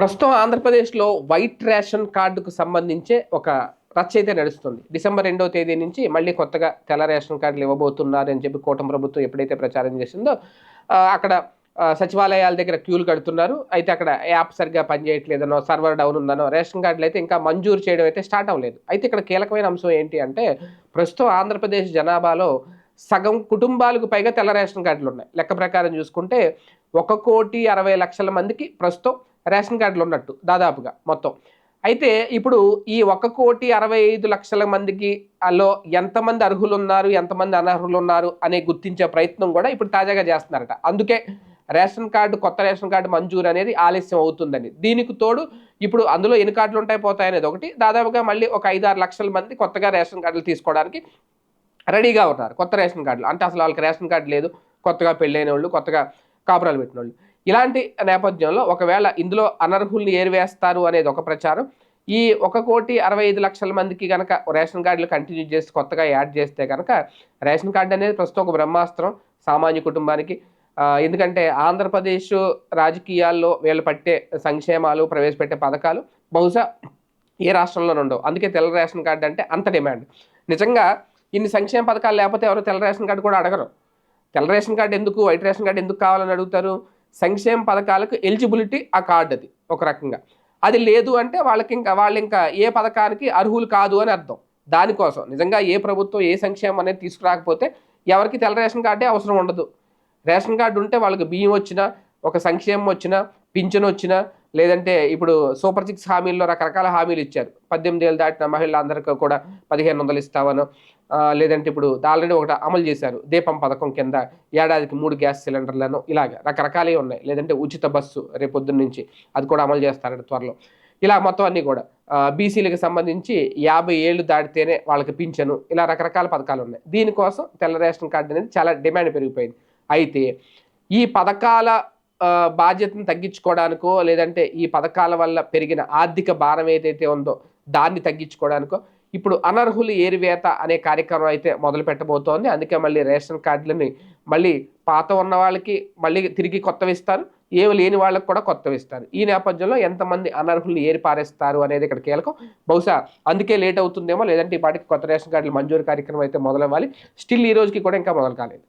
ప్రస్తుతం ఆంధ్రప్రదేశ్లో white ration కార్డుకు సంబంధించే ఒక రచ్చ అయితే నడుస్తుంది. డిసెంబర్ రెండవ తేదీ నుంచి మళ్ళీ కొత్తగా తెల్ల రేషన్ కార్డులు ఇవ్వబోతున్నారు అని చెప్పి కూటమి ప్రభుత్వం ఎప్పుడైతే ప్రచారం చేసిందో అక్కడ సచివాలయాల దగ్గర క్యూలు కడుతున్నారు. అయితే అక్కడ యాప్ సరిగ్గా పనిచేయట్లేదనో సర్వర్ డౌన్ ఉందనో రేషన్ కార్డులు అయితే ఇంకా మంజూరు చేయడం అయితే స్టార్ట్ అవ్వలేదు. అయితే ఇక్కడ కీలకమైన అంశం ఏంటి అంటే ప్రస్తుతం ఆంధ్రప్రదేశ్ జనాభాలో సగం కుటుంబాలకు పైగా తెల్ల రేషన్ కార్డులు ఉన్నాయి. లెక్క ప్రకారం చూసుకుంటే ఒక కోటి అరవై లక్షల మందికి ప్రస్తుతం రేషన్ కార్డులు ఉన్నట్టు దాదాపుగా మొత్తం. అయితే ఇప్పుడు ఈ ఒక కోటి అరవై ఐదు లక్షల మందికి అలో ఎంతమంది అర్హులు ఉన్నారు ఎంతమంది అనర్హులు ఉన్నారు అనే గుర్తించే ప్రయత్నం కూడా ఇప్పుడు తాజాగా చేస్తున్నారట. అందుకే రేషన్ కార్డు కొత్త రేషన్ కార్డు మంజూరు అనేది ఆలస్యం అవుతుందని. దీనికి తోడు ఇప్పుడు అందులో ఎన్ని కార్డులు ఉంటాయి పోతాయి అనేది ఒకటి. దాదాపుగా మళ్ళీ ఒక ఐదు ఆరు లక్షల మంది కొత్తగా రేషన్ కార్డులు తీసుకోవడానికి రెడీగా ఉన్నారు. కొత్త రేషన్ కార్డులు. అంటే అసలు వాళ్ళకి రేషన్ కార్డు లేదు. కొత్తగా పెళ్ళైన వాళ్ళు కొత్తగా కాపురాలు పెట్టిన వాళ్ళు ఇలాంటి నేపథ్యంలో ఒకవేళ ఇందులో అనర్హుల్ని ఏరివేస్తారు అనేది ఒక ప్రచారం. ఈ ఒక కోటి అరవై ఐదు లక్షల మందికి కనుక రేషన్ కార్డులు కంటిన్యూ చేసి కొత్తగా యాడ్ చేస్తే కనుక రేషన్ కార్డు అనేది ప్రస్తుతం ఒక బ్రహ్మాస్త్రం సామాన్య కుటుంబానికి. ఎందుకంటే ఆంధ్రప్రదేశ్ రాజకీయాల్లో వీళ్ళు పట్టే సంక్షేమాలు ప్రవేశపెట్టే పథకాలు బహుశా ఏ రాష్ట్రంలో ఉండవు. అందుకే తెల్ల రేషన్ కార్డు అంటే అంత డిమాండ్. నిజంగా ఇన్ని సంక్షేమ పథకాలు లేకపోతే ఎవరు తెల్ల రేషన్ కార్డు కూడా అడగరు. తెల్ల రేషన్ కార్డు ఎందుకు వైట్ రేషన్ కార్డు ఎందుకు కావాలని అడుగుతారు? సంక్షేమ పథకాలకు ఎలిజిబిలిటీ ఆ కార్డు అది ఒక రకంగా. అది లేదు అంటే వాళ్ళకి ఇంకా వాళ్ళు ఇంకా ఏ పథకానికి అర్హులు కాదు అని అర్థం. దానికోసం నిజంగా ఏ ప్రభుత్వం ఏ సంక్షేమం అనేది తీసుకురాకపోతే ఎవరికి తెల్ల రేషన్ కార్డే అవసరం ఉండదు. రేషన్ కార్డు ఉంటే వాళ్ళకి బియ్యం వచ్చినా ఒక సంక్షేమం వచ్చినా పింఛన్ వచ్చినా లేదంటే ఇప్పుడు సూపర్ సిక్స్ హామీల్లో రకరకాల హామీలు ఇచ్చారు. పద్దెనిమిది ఏళ్ళు దాటిన మహిళలందరికీ కూడా పదిహేను వందలు ఇస్తామను లేదంటే ఇప్పుడు ఆల్రెడీ ఒకటి అమలు చేశారు. దీపం పథకం కింద ఏడాదికి మూడు గ్యాస్ సిలిండర్లను ఇలాగ రకరకాలే ఉన్నాయి. లేదంటే ఉచిత బస్సు రేపొద్దున నుంచి అది కూడా అమలు చేస్తారట త్వరలో. ఇలా మొత్తం అన్నీ కూడా బీసీలకు సంబంధించి యాభై ఏళ్ళు దాటితేనే వాళ్ళకి పింఛను ఇలా రకరకాల పథకాలు ఉన్నాయి. దీనికోసం తెల్ల రేషన్ కార్డు అనేది చాలా డిమాండ్ పెరిగిపోయింది. అయితే ఈ పథకాల బాధ్యతను తగ్గించుకోవడానికో లేదంటే ఈ పథకాల వల్ల పెరిగిన ఆర్థిక భారం ఏదైతే ఉందో దాన్ని తగ్గించుకోవడానికో ఇప్పుడు అనర్హులు ఏరివేత అనే కార్యక్రమం అయితే మొదలు పెట్టబోతోంది. అందుకే మళ్ళీ రేషన్ కార్డులని మళ్ళీ పాత ఉన్న వాళ్ళకి మళ్ళీ తిరిగి కొత్తవి ఇస్తారు ఏమి లేని వాళ్ళకి కూడా కొత్తవి ఇస్తారు ఈ నేపథ్యంలో ఎంతమంది అనర్హులు ఏరిపారేస్తారు అనేది ఇక్కడ కీలకం. బహుశా అందుకే లేట్ అవుతుందేమో లేదంటే ఈ పాటికి కొత్త రేషన్ కార్డులు మంజూరు కార్యక్రమం అయితే మొదలవ్వాలి. స్టిల్ ఈ రోజుకి కూడా ఇంకా మొదలు కాలేదు.